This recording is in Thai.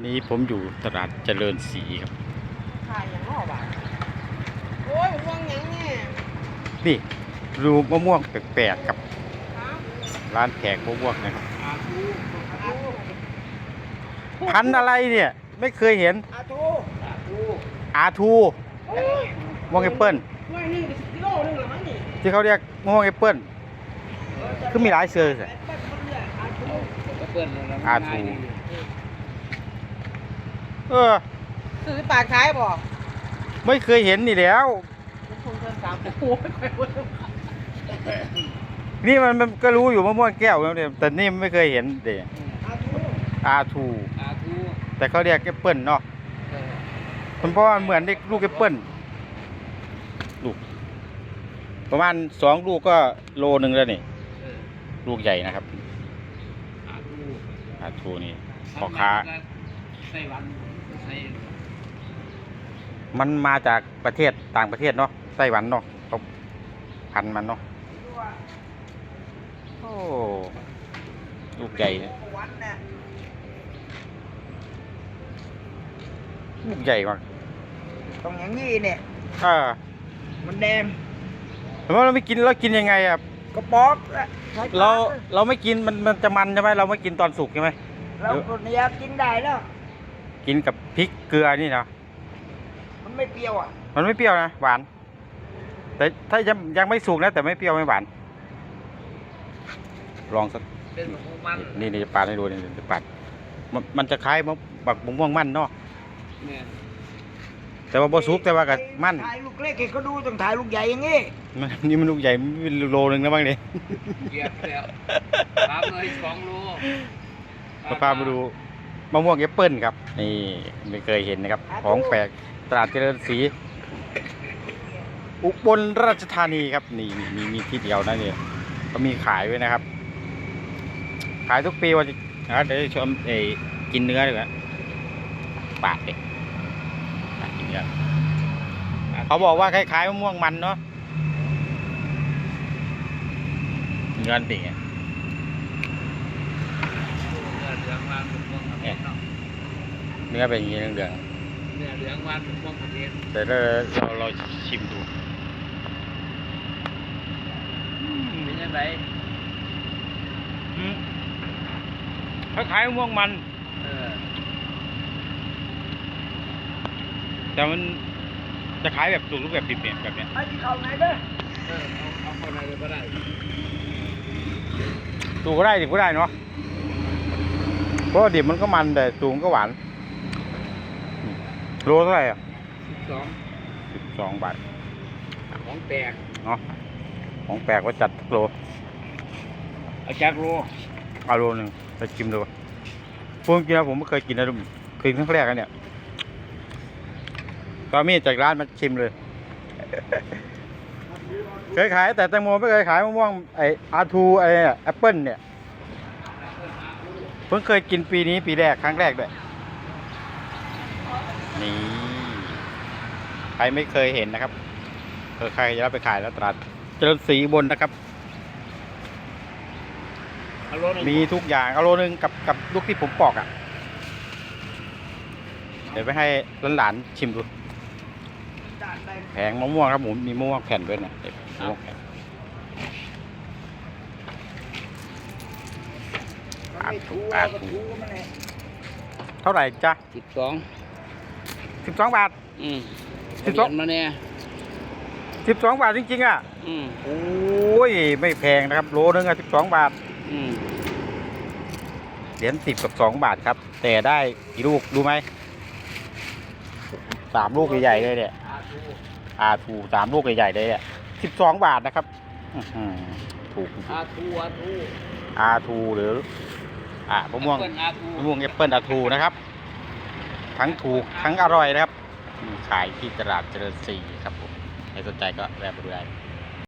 วันนี้ผมอยู่ตลาดเจริญศรีครับขายอย่างนอกบ้านโอ้ยม่วงหยังเนี่ยนี่รูมะม่วงแปลกๆกับฮะร้านแขกมะม่วงนะครับอาทูอาทูพันธุ์อะไรเนี่ย ไม่เคยเห็นอาทูอาทูอาทูโอ้ยมะม่วงแอปเปิ้ลว่านี่สิบกิโลนึงเหรอมั้งนี่ที่เขาเรียกมะม่วงแอปเปิ้ลคือมีหลายเซอร์แอปเปิ้ลมันเนี่ยอาทูก็ เปิ้ลแล้วอาทูเออ ซื้อปากท้ายบ่ไม่เคยเห็นนี่แล้ว คุณเพิ่นสามโอ้ยไปหมดนี่มันมันก็รู้อยู่มะม่วงแก้วแล้วเนี่ยแต่นี่ไม่เคยเห็นเด็อาทูอาทูอาทูแต่เขาเรียกแอปเปิ้ลเนาะเออมันเพราะว่ามันเหมือนเด็กลูกแอปเปิ้ลลูกประมาณสองลูกก็โลหนึ่งแล้วนี่ เออลูกใหญ่นะครับอาทูอาทูนี่พ่อค้า ไต้หวันใส่มันมาจากประเทศต่างประเทศเนาะไต้หวันเนาะเขาพันธุ์มันเนาะโอ้ลูกใหญ่เนี่ยวันน่ะลูกใหญ่กว่าต้องอย่างนี้เนี่ยอ่ามันแดงแต่ว่าเราไม่กินเรากินยังไงอะก็ป๊อกอะใช้ปกเราเราไม่กินมันมันจะมันใช่ไหมเราไม่กินตอนสุกใช่ไหม เราคนนี้กินได้แล้ว กินกับพริกเกลือนี่เนาะมันไม่เปรี้ยวอะ มันไม่เปรี้ยวนะหวาน แต่ถ้ายังยังไม่สุกนะแต่ไม่เปรี้ยวไม่หวาน ลองสักเป็นมะม่วงมันนี่นี่จะปาดให้ดูนี่จะปาดมันมันจะคล้ายมะบักมะม่วงมันเนาะเนี่ยแต่ว่าบ่สุกแต่ว่ากับมันถ่ายลูกเล็กให้เขาดูต้องถ่ายลูกใหญ่อย่างงี้มันนี่มันลูกใหญ่มันโลนึงนะบ้างดิเกียบแล้วสามเลยสองโลมาพามาดู มะม่วงแอปเปิ้ลครับนี่ไม่เคยเห็นนะครับ ของแปลกตลาดเจริญศรีอุบลราชธานีครับนี่มีมีมีที่เดียวนะเนี่ยก็มีขายไว้นะครับ ขายทุกปีว่าจะอะเดี๋ยวชมเออกินเนื้อดีกว่าปาดเลยปาดกินเนื้อเขาบอกว่าคล้ายๆมะม่วงมันเนาะเนื้อเป็นไง เนื้อเหลืองวาน มะม่วงประเภทเนาะเนื้อเป็นอย่างนี้เหลืองเนื้อเหลืองวานมะม่วงประเภทๆแต่เราเราเราชิมดูเป็นยังไงคล้ายๆมะม่วงมัน เออแต่มันจะขายแบบสุกหรือแบบดิบเนี่ยแบบเนี้ยไอ้ที่เขาไหนเด้อเออเอาเอาเข้าในเลยก็ได้ สุกก็ได้ดิบก็ได้เนาะเพราะว่าดิบมันก็มันแต่สุกมันก็หวานอืมโลเท่าไหร่อะสิบสองสิบสองบาทของแปลกเนาะของแปลกว่าจัดโลเอาจากโลเอาโลหนึ่งไปชิมดูพูดจริงๆนะผมไม่เคยกินนะเคยกินครั้งแรกอันเนี่ยก็มีจากร้านมาชิมเลยเคยขายแต่แตงโมไม่เคยขายมะม่วงไออาทูไอแอปเปิลเนี่ย เพิ่งเคยกินปีนี้ปีแรกครั้งแรกด้วย นี่ ใครไม่เคยเห็นนะครับเออใครจะรับไปขายแล้วตราดเจริญศรีอุบนนะครับเอาโลหนึงมีทุกอย่างเอาโลนึงกับกับลูกที่ผมปอกอะ่ะ เดี๋ยวไปให้หลานๆชิมดูจานใดแผงมะม่วงครับผมมีมะม่วงแผ่นด้วยนะเดี๋ยวมะม่วงแผ่น มันไม่ถูกอะก็ถูกมันแหละเท่าไหร่จ๊ะสิบสองสิบสองบาท อืมสิบสองเรียนมาเนี่ยสิบสองบาทจริงๆอะอืมโอ้ยไม่แพงนะครับ โลนึงอะสิบสองบาท อืมเหรียญสิบกับสองบาทครับ แต่ได้กี่ลูกรู้ไหมสามลูกใหญ่ๆเลยเนี่ยอาทูอาถูสามลูกใหญ่ๆเลยอะสิบสองบาทนะครับอื้อหือถูกจริงอาทูอาทูๆอาทูหรือ อ่ามะม่วงเปิ้ลอาทูมะม่วงแอปเปิลอาทูนะครับ ทั้งถูกทั้งอร่อยนะครับมีขายที่ตลาดเจริญศรีครับผมใครสนใจก็แวะไปดูได้